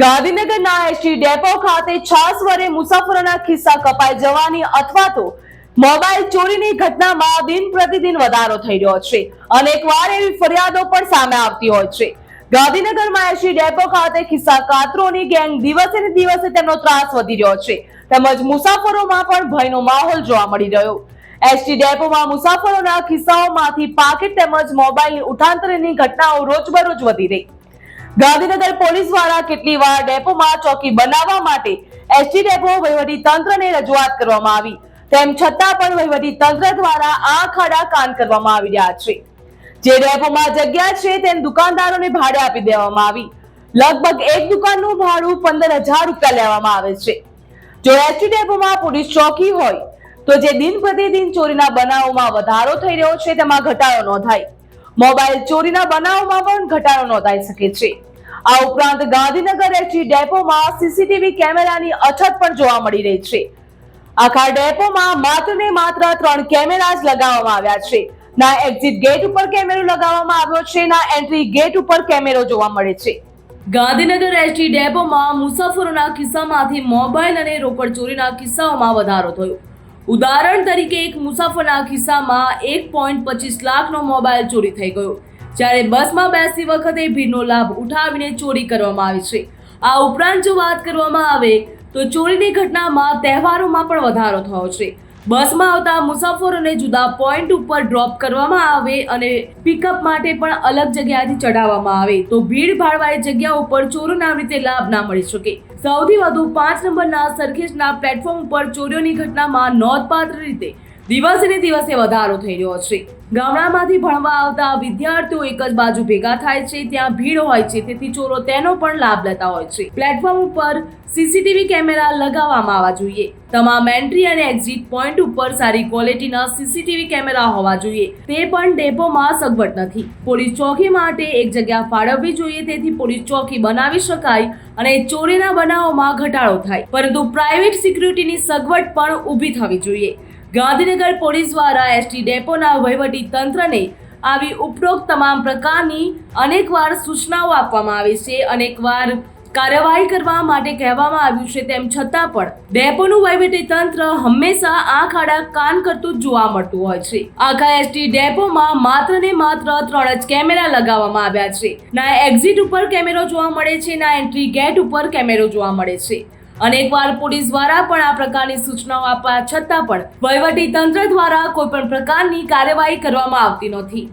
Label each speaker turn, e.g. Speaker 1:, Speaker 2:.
Speaker 1: ગાંધીનગરના ST depot ખાતે છાસ સ્વરે મુસાફરોના ખિસ્સા કપાઈ જવાની અથવા તો મોબાઈલ ચોરીની ઘટનામાં દિન પ્રતિદિન વધારો થઈ રહ્યો છે. અનેકવાર એવી ફરિયાદો પણ સામે આવતી હોય છે. ગાંધીનગરમાં એસટી ડેપો ખાતે ખિસ્સા કાતરોની ગેંગ દિવસે ને દિવસે તેમનો ત્રાસ વધી રહ્યો છે. તેમજ મુસાફરોમાં પણ ભયનો માહોલ જોવા મળી રહ્યો. એસટી ડેપોમાં મુસાફરોના ખિસ્સાઓમાંથી પાકીટ તેમજ મોબાઈલ ઉઠાંતરની ઘટનાઓ રોજબરોજ વધી રહી. ગાંધીનગર પોલીસ દ્વારા કેટલી વાર ડેપોમાં ચોકી બનાવવા માટે એસટી ડેપો, વહીવટી તંત્રને રજૂઆત કરવામાં આવી. તેમ છતાં પણ વહીવટી તંત્ર દ્વારા આ ખાડા કાન કરવામાં આવી રહ્યા છે. જે ડેપોમાં જગ્યા છે તેમ દુકાનદારોને ભાડે આપી દેવામાં આવી. લગભગ એક દુકાનનું ભાડું પંદર હજાર રૂપિયા લેવામાં આવે છે. જો એસટી ડેપોમાં પોલીસ ચોકી હોય, તો જે દિન પ્રતિદિન ચોરીના બનાવોમાં વધારો થઈ રહ્યો છે, તેમાં ઘટાડો નોંધાય. મોબાઈલ ચોરીના બનાવમાં પણ ઘટાડો નોંધાઈ શકે છે. આ ઉપરાંત ગાંધીનગર એસટી ડેપોમાં સીસીટીવી કેમેરાની અછત પણ જોવા મળી રહી છે. આખા ડેપોમાં માત્ર ને માત્ર ત્રણ કેમેરા જ લગાવવામાં આવ્યા છે. ના એક્ઝિટ ગેટ ઉપર કેમેરો લગાવવામાં આવ્યો છે, ના એન્ટ્રી ગેટ ઉપર કેમેરો જોવા મળે છે. ગાંધીનગર એસટી ડેપોમાં મુસાફરોના કિસ્સામાંથી મોબાઈલ અને રોકડ ચોરીના કિસ્સાઓમાં વધારો થયો. ઉદાહરણ તરીકે એક મુસાફરના ખિસ્સામાં એક પોઈન્ટ પચીસ લાખનો મોબાઈલ ચોરી થઈ ગયો. જ્યારે બસમાં બેસતી વખતે ભીડનો લાભ ઉઠાવીને ચોરી કરવામાં આવી છે. આ ઉપરાંત જો વાત કરવામાં આવે, તો ચોરીની ઘટનામાં તહેવારોમાં પણ વધારો થયો છે. બસમાં આવતા મુસાફરોને જુદા પોઈન્ટ ઉપર ડ્રોપ કરવામાં આવે અને પિકઅપ માટે પણ અલગ જગ્યાથી ચડાવવામાં આવે. તો ભીડ ભાડવાળી જગ્યા ઉપર ચોરોના રીતે લાભ ના મળી શકે. સૌથી વધુ પાંચ નંબરના સરખેજના પ્લેટફોર્મ ઉપર ચોરીઓની ઘટનામાં નોંધપાત્ર રીતે દિવસે દિવસે વધારો થઈ રહ્યો છે. ગામડામાંથી ભણવા આવતા વિદ્યાર્થીઓ એક જ બાજુ ભેગા થાય છે, ત્યાં ભીડ હોય છે, તેથી ચોરો તેનો પણ લાભ લેતા હોય છે. પ્લેટફોર્મ ઉપર સીસીટીવી કેમેરા લગાવવામાં આવવા જોઈએ. તમામ એન્ટ્રી અને એક્ઝિટ પોઈન્ટ ઉપર સારી ક્વોલિટીના સીસીટીવી કેમેરા હોવા જોઈએ. તે પણ ડેપોમાં સગવડ નથી. પોલીસ ચોકી માટે એક જગ્યા ફાળવવી જોઈએ, તેથી પોલીસ ચોકી બનાવી શકાય અને ચોરીના બનાવોમાં ઘટાડો થાય. પરંતુ પ્રાઇવેટ સિક્યુરિટીની સગવડ પણ ઊભી થવી જોઈએ. ગાંધીનગર પોલીસ દ્વારા એસટી ડેપોના વહીવટી તંત્રને આવી ઉપરોક્ત તમામ પ્રકારની અનેકવાર સૂચનાઓ આપવામાં આવી છે. અનેકવાર કાર્યવાહી કરવા માટે કહેવામાં આવ્યું છે તેમ છતાં પણ ડેપોનું વહીવટી તંત્ર હંમેશા આંખ આડા કાન કરતું જોવા મળતું હોય છે. આખા એસટી ડેપોમાં માત્ર ને માત્ર ત્રણ જ કેમેરા લગાવવામાં આવ્યા છે. ના એક્ઝિટ ઉપર કેમેરો જોવા મળે છે, ના એન્ટ્રી ગેટ ઉપર કેમેરો જોવા મળે છે. અનેકવાર પોલીસ દ્વારા પણ આ પ્રકારની સૂચનાઓ આપવા છતાં પણ વહીવટી તંત્ર દ્વારા કોઈ પણ પ્રકારની કાર્યવાહી કરવામાં આવતી નથી.